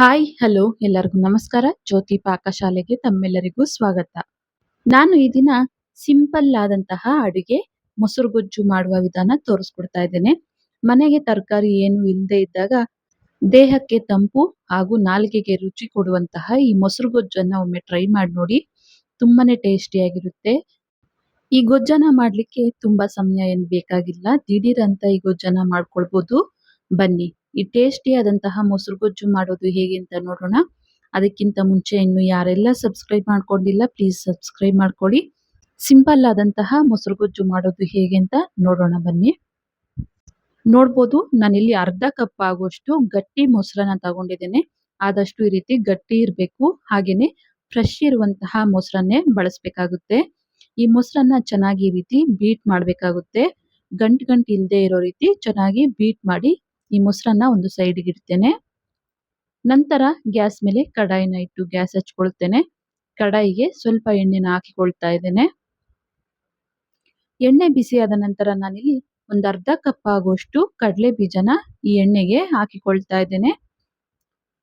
Hi hello ಎಲ್ಲರಿಗೂ ನಮಸ್ಕಾರ. ಜ್ಯೋತಿ ಪಾಕಶಾಲೆಗೆ ತಮ್ಮೆಲ್ಲರಿಗೂ ಸ್ವಾಗತ. ನಾನು ಈ ದಿನ ಸಿಂಪಲ್ ಆದಂತಹ ಅಡುಗೆ, ಮೊಸರು ಗೊಜ್ಜು ಮಾಡುವ ವಿಧಾನ ತೋರಿಸ್ಕೊಡ್ತಾ ಇದ್ದೇನೆ. ಮನೆಗೆ ತರಕಾರಿ ಏನು ಇಲ್ಲದೆ ಇದ್ದಾಗ ದೇಹಕ್ಕೆ ತಂಪು ಹಾಗೂ ನಾಲಿಗೆಗೆ ರುಚಿ ಕೊಡುವಂತಹ ಈ ಮೊಸರು ಗೊಜ್ಜನ್ನ ಒಮ್ಮೆ ಟ್ರೈ ಮಾಡಿ ನೋಡಿ. ತುಂಬಾನೇ ಟೇಸ್ಟಿಯಾಗಿರುತ್ತೆ ಈ ಗೊಜ್ಜನ ಮಾಡ್ಲಿಕ್ಕೆ ತುಂಬಾ ಸಮಯ ಏನು ಬೇಕಾಗಿಲ್ಲ. ದಿಢೀರ್ ಅಂತ ಈ ಗೊಜ್ಜನ ಮಾಡ್ಕೊಳ್ಬಹುದು ಬನ್ನಿ. ಈ ಟೇಸ್ಟಿ ಆದಂತಹ ಮೊಸರು ಗೊಜ್ಜು ಮಾಡೋದು ಹೇಗೆ ಅಂತ ನೋಡೋಣ. ಅದಕ್ಕಿಂತ ಮುಂಚೆ ಇನ್ನು ಯಾರೆಲ್ಲ ಸಬ್ಸ್ಕ್ರೈಬ್ ಮಾಡ್ಕೊಂಡಿಲ್ಲ ಪ್ಲೀಸ್ ಸಬ್ಸ್ಕ್ರೈಬ್ ಮಾಡ್ಕೊಳ್ಳಿ. ಸಿಂಪಲ್ ಆದಂತಹ ಮೊಸರು ಗೊಜ್ಜು ಮಾಡೋದು ಹೇಗೆ ಅಂತ ನೋಡೋಣ ಬನ್ನಿ. ನೋಡ್ಬೋದು, ನಾನಿಲ್ಲಿ ಅರ್ಧ ಕಪ್ ಆಗುವಷ್ಟು ಗಟ್ಟಿ ಮೊಸರನ್ನ ತಗೊಂಡಿದ್ದೇನೆ. ಆದಷ್ಟು ಈ ರೀತಿ ಗಟ್ಟಿ ಇರಬೇಕು. ಹಾಗೇನೆ ಫ್ರೆಶ್ ಇರುವಂತಹ ಮೊಸರನ್ನೇ ಬಳಸಬೇಕಾಗುತ್ತೆ. ಈ ಮೊಸರನ್ನ ಚೆನ್ನಾಗಿ ಈ ರೀತಿ ಬೀಟ್ ಮಾಡಬೇಕಾಗುತ್ತೆ. ಗಂಟು ಗಂಟು ಇಲ್ಲದೆ ಇರೋ ರೀತಿ ಚೆನ್ನಾಗಿ ಬೀಟ್ ಮಾಡಿ ಈ ಮೊಸರನ್ನ ಒಂದು ಸೈಡ್ಗೆ ಇಡ್ತೇನೆ. ನಂತರ ಗ್ಯಾಸ್ ಮೇಲೆ ಕಡಾಯಿನ ಇಟ್ಟು ಗ್ಯಾಸ್ ಹಚ್ಕೊಳ್ತೇನೆ. ಕಡಾಯಿಗೆ ಸ್ವಲ್ಪ ಎಣ್ಣೆನ ಹಾಕಿಕೊಳ್ತಾ ಇದ್ದೇನೆ. ಎಣ್ಣೆ ಬಿಸಿಯಾದ ನಂತರ ನಾನಿಲ್ಲಿ ಒಂದು ಅರ್ಧ ಕಪ್ ಆಗುವಷ್ಟು ಕಡಲೆ ಬೀಜನ ಈ ಎಣ್ಣೆಗೆ ಹಾಕಿಕೊಳ್ತಾ ಇದ್ದೇನೆ.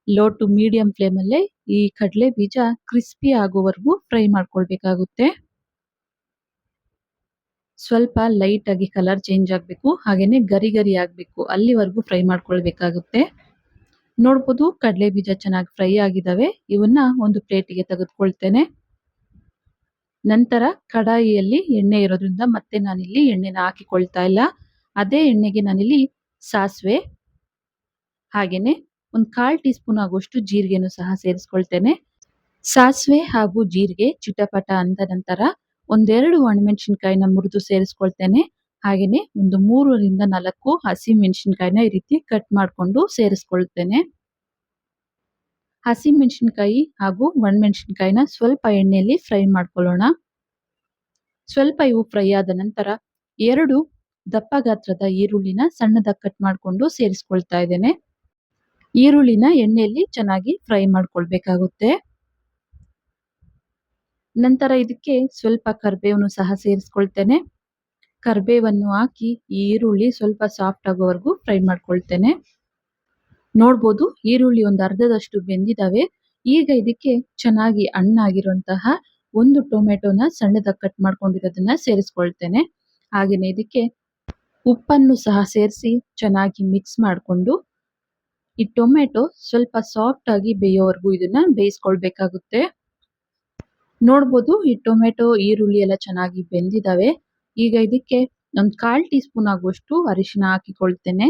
ಲೋ ಟು ಮೀಡಿಯಂ ಫ್ಲೇಮಲ್ಲೇ ಈ ಕಡಲೆ ಬೀಜ ಕ್ರಿಸ್ಪಿ ಆಗುವವರೆಗೂ ಫ್ರೈ ಮಾಡ್ಕೊಳ್ಬೇಕಾಗುತ್ತೆ. ಸ್ವಲ್ಪ ಲೈಟ್ ಆಗಿ ಕಲರ್ ಚೇಂಜ್ ಆಗಬೇಕು, ಹಾಗೇನೆ ಗರಿ ಗರಿ ಆಗಬೇಕು. ಅಲ್ಲಿವರೆಗೂ ಫ್ರೈ ಮಾಡ್ಕೊಳ್ಬೇಕಾಗುತ್ತೆ. ನೋಡ್ಬೋದು ಕಡಲೆ ಬೀಜ ಚೆನ್ನಾಗಿ ಫ್ರೈ ಆಗಿದಾವೆ. ಇವನ್ನ ಒಂದು ಪ್ಲೇಟಿಗೆ ತೆಗೆದುಕೊಳ್ತೇನೆ. ನಂತರ ಕಡಾಯಿಯಲ್ಲಿ ಎಣ್ಣೆ ಇರೋದ್ರಿಂದ ಮತ್ತೆ ನಾನಿಲ್ಲಿ ಎಣ್ಣೆನ ಹಾಕಿಕೊಳ್ತಾ ಇಲ್ಲ. ಅದೇ ಎಣ್ಣೆಗೆ ನಾನಿಲ್ಲಿ ಸಾಸಿವೆ, ಹಾಗೇನೆ ಒಂದು ಕಾಲು ಟೀ ಸ್ಪೂನ್ ಆಗುವಷ್ಟು ಜೀರಿಗೆನೂ ಸಹ ಸೇರಿಸ್ಕೊಳ್ತೇನೆ. ಸಾಸಿವೆ ಹಾಗೂ ಜೀರಿಗೆ ಚಿಟಪಟ ಅಂದ ನಂತರ ಒಂದೆರಡು ಒಣಮೆಣಸಿನ್ಕಾಯಿನ ಮುರಿದು ಸೇರಿಸ್ಕೊಳ್ತೇನೆ. ಹಾಗೆಯೇ ಒಂದು ಮೂರರಿಂದ ನಾಲ್ಕು ಹಸಿ ಮೆಣಸಿನ್ಕಾಯಿನ ಈ ರೀತಿ ಕಟ್ ಮಾಡಿಕೊಂಡು ಸೇರಿಸ್ಕೊಳ್ತೇನೆ. ಹಸಿ ಮೆಣಸಿನ್ಕಾಯಿ ಹಾಗೂ ಒಣಮೆಣಸಿನ್ಕಾಯಿನ ಸ್ವಲ್ಪ ಎಣ್ಣೆಯಲ್ಲಿ ಫ್ರೈ ಮಾಡ್ಕೊಳ್ಳೋಣ. ಸ್ವಲ್ಪ ಇವು ಫ್ರೈ ಆದ ನಂತರ ಎರಡು ದಪ್ಪ ಗಾತ್ರದ ಈರುಳ್ಳಿನ ಸಣ್ಣದಾಗಿ ಕಟ್ ಮಾಡಿಕೊಂಡು ಸೇರಿಸ್ಕೊಳ್ತಾ ಇದ್ದೇನೆ. ಈರುಳ್ಳಿನ ಎಣ್ಣೆಯಲ್ಲಿ ಚೆನ್ನಾಗಿ ಫ್ರೈ ಮಾಡ್ಕೊಳ್ಬೇಕಾಗುತ್ತೆ. ನಂತರ ಇದಕ್ಕೆ ಸ್ವಲ್ಪ ಕರ್ಬೇವನ್ನು ಸಹ ಸೇರಿಸ್ಕೊಳ್ತೇನೆ. ಕರಿಬೇವನ್ನು ಹಾಕಿ ಈರುಳ್ಳಿ ಸ್ವಲ್ಪ ಸಾಫ್ಟ್ ಆಗೋವರೆಗೂ ಫ್ರೈ ಮಾಡ್ಕೊಳ್ತೇನೆ. ನೋಡ್ಬೋದು ಈರುಳ್ಳಿ ಒಂದು ಅರ್ಧದಷ್ಟು ಬೆಂದಿದ್ದಾವೆ ಈಗ ಇದಕ್ಕೆ ಚೆನ್ನಾಗಿ ಹಣ್ಣಾಗಿರುವಂತಹ ಒಂದು ಟೊಮೆಟೊನ ಸಣ್ಣದಾಗಿ ಕಟ್ ಮಾಡ್ಕೊಂಡಿರೋದನ್ನ ಸೇರಿಸ್ಕೊಳ್ತೇನೆ. ಹಾಗೆಯೇ ಇದಕ್ಕೆ ಉಪ್ಪನ್ನು ಸಹ ಸೇರಿಸಿ ಚೆನ್ನಾಗಿ ಮಿಕ್ಸ್ ಮಾಡಿಕೊಂಡು ಈ ಟೊಮೆಟೊ ಸ್ವಲ್ಪ ಸಾಫ್ಟ್ ಆಗಿ ಬೇಯೋವರೆಗೂ ಇದನ್ನ ಬೇಯಿಸ್ಕೊಳ್ಬೇಕಾಗುತ್ತೆ. ನೋಡ್ಬೋದು ಈ ಟೊಮೆಟೊ, ಈರುಳ್ಳಿ ಎಲ್ಲ ಚೆನ್ನಾಗಿ ಬೆಂದಿದಾವೆ. ಈಗ ಇದಕ್ಕೆ ಒಂದು ಕಾಲ್ ಟೀ ಸ್ಪೂನ್ ಆಗುವಷ್ಟು ಅರಿಶಿನ ಹಾಕಿಕೊಳ್ತೇನೆ.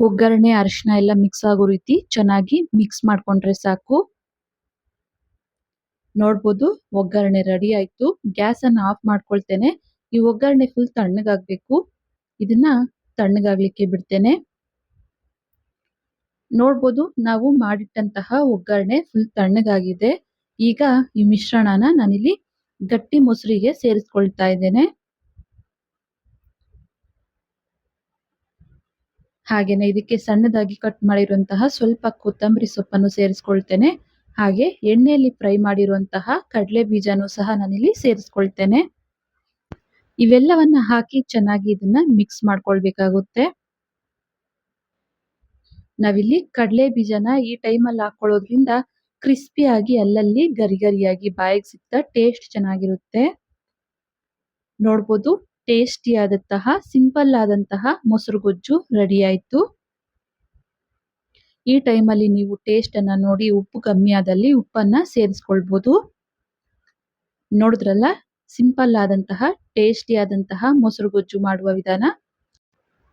ಒಗ್ಗರಣೆ, ಅರಿಶಿನ ಎಲ್ಲ ಮಿಕ್ಸ್ ಆಗೋ ರೀತಿ ಚೆನ್ನಾಗಿ ಮಿಕ್ಸ್ ಮಾಡ್ಕೊಂಡ್ರೆ ಸಾಕು. ನೋಡ್ಬೋದು ಒಗ್ಗರಣೆ ರೆಡಿ ಆಯ್ತು. ಗ್ಯಾಸ್ ಅನ್ನ ಆಫ್ ಮಾಡ್ಕೊಳ್ತೇನೆ. ಈ ಒಗ್ಗರಣೆ ಫುಲ್ ತಣ್ಣಗಾಗ್ಬೇಕು. ಇದನ್ನ ತಣ್ಣಗಾಗ್ಲಿಕ್ಕೆ ಬಿಡ್ತೇನೆ. ನೋಡ್ಬೋದು ನಾವು ಮಾಡಿಟ್ಟಂತಹ ಒಗ್ಗರಣೆ ಫುಲ್ ತಣ್ಣಗಾಗಿದೆ. ಈಗ ಈ ಮಿಶ್ರಣನ ನಾನಿಲ್ಲಿ ಗಟ್ಟಿ ಮೊಸರಿಗೆ ಸೇರಿಸ್ಕೊಳ್ತಾ ಇದ್ದೇನೆ. ಹಾಗೇನೆ ಇದಕ್ಕೆ ಸಣ್ಣದಾಗಿ ಕಟ್ ಮಾಡಿರುವಂತಹ ಸ್ವಲ್ಪ ಕೊತ್ತಂಬರಿ ಸೊಪ್ಪನ್ನು ಸೇರಿಸ್ಕೊಳ್ತೇನೆ. ಹಾಗೆ ಎಣ್ಣೆಯಲ್ಲಿ ಫ್ರೈ ಮಾಡಿರುವಂತಹ ಕಡಲೆ ಬೀಜನೂ ಸಹ ನಾನಿಲ್ಲಿ ಸೇರಿಸ್ಕೊಳ್ತೇನೆ. ಇವೆಲ್ಲವನ್ನ ಹಾಕಿ ಚೆನ್ನಾಗಿ ಇದನ್ನ ಮಿಕ್ಸ್ ಮಾಡ್ಕೊಳ್ಬೇಕಾಗುತ್ತೆ. ನಾವಿಲ್ಲಿ ಕಡಲೆ ಬೀಜನ ಈ ಟೈಮಲ್ಲಿ ಹಾಕೊಳ್ಳೋದ್ರಿಂದ ಕ್ರಿಸ್ಪಿಯಾಗಿ ಅಲ್ಲಲ್ಲಿ ಗರಿ ಗರಿಯಾಗಿ ಬಾಯಿಗೆ ಸಿಕ್ತಾ ಟೇಸ್ಟ್ ಚೆನ್ನಾಗಿರುತ್ತೆ. ನೋಡ್ಬೋದು ಟೇಸ್ಟಿ ಆದಂತಹ ಸಿಂಪಲ್ ಆದಂತಹ ಮೊಸರು ಗೊಜ್ಜು ರೆಡಿ ಆಯ್ತು. ಈ ಟೈಮಲ್ಲಿ ನೀವು ಟೇಸ್ಟ್ ಅನ್ನ ನೋಡಿ ಉಪ್ಪು ಕಮ್ಮಿ ಆದಲ್ಲಿ ಉಪ್ಪನ್ನ ಸೇರಿಸ್ಕೊಳ್ಬಹುದು ನೋಡಿದ್ರಲ್ಲ ಸಿಂಪಲ್ ಆದಂತಹ ಟೇಸ್ಟಿ ಆದಂತಹ ಮೊಸರು ಗೊಜ್ಜು ಮಾಡುವ ವಿಧಾನ.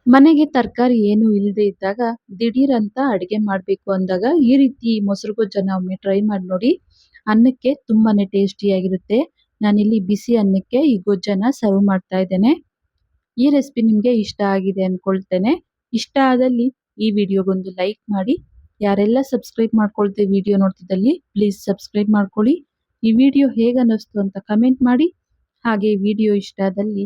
ಮನೆಗೆ ತರಕಾರಿ ಏನು ಇಲ್ಲದೆ ಇದ್ದಾಗ ದಿಢೀರ್ ಅಂತ ಅಡುಗೆ ಮಾಡಬೇಕು ಅಂದಾಗ ಈ ರೀತಿ ಮೊಸರು ಗೊಜ್ಜನ್ನ ಒಮ್ಮೆ ಟ್ರೈ ಮಾಡಿ ನೋಡಿ ಅನ್ನಕ್ಕೆ ತುಂಬಾನೇ ಟೇಸ್ಟಿಯಾಗಿರುತ್ತೆ ನಾನಿಲ್ಲಿ ಬಿಸಿ ಅನ್ನಕ್ಕೆ ಈ ಗೊಜ್ಜನ್ನ ಸರ್ವ್ ಮಾಡ್ತಾ ಇದ್ದೇನೆ. ಈ ರೆಸಿಪಿ ನಿಮಗೆ ಇಷ್ಟ ಆಗಿದೆ ಅಂದ್ಕೊಳ್ತೇನೆ ಇಷ್ಟ ಆದಲ್ಲಿ ಈ ವಿಡಿಯೋಗೊಂದು ಲೈಕ್ ಮಾಡಿ. ಯಾರೆಲ್ಲ ಸಬ್ಸ್ಕ್ರೈಬ್ ಮಾಡ್ಕೊಳ್ತೇವೆ ವಿಡಿಯೋ ನೋಡ್ತಿದ್ದಲ್ಲಿ ಪ್ಲೀಸ್ ಸಬ್ಸ್ಕ್ರೈಬ್ ಮಾಡ್ಕೊಳ್ಳಿ. ಈ ವಿಡಿಯೋ ಹೇಗೆ ಅನ್ನಿಸ್ತು ಅಂತ ಕಮೆಂಟ್ ಮಾಡಿ. ಹಾಗೆ ವಿಡಿಯೋ ಇಷ್ಟ ಆದಲ್ಲಿ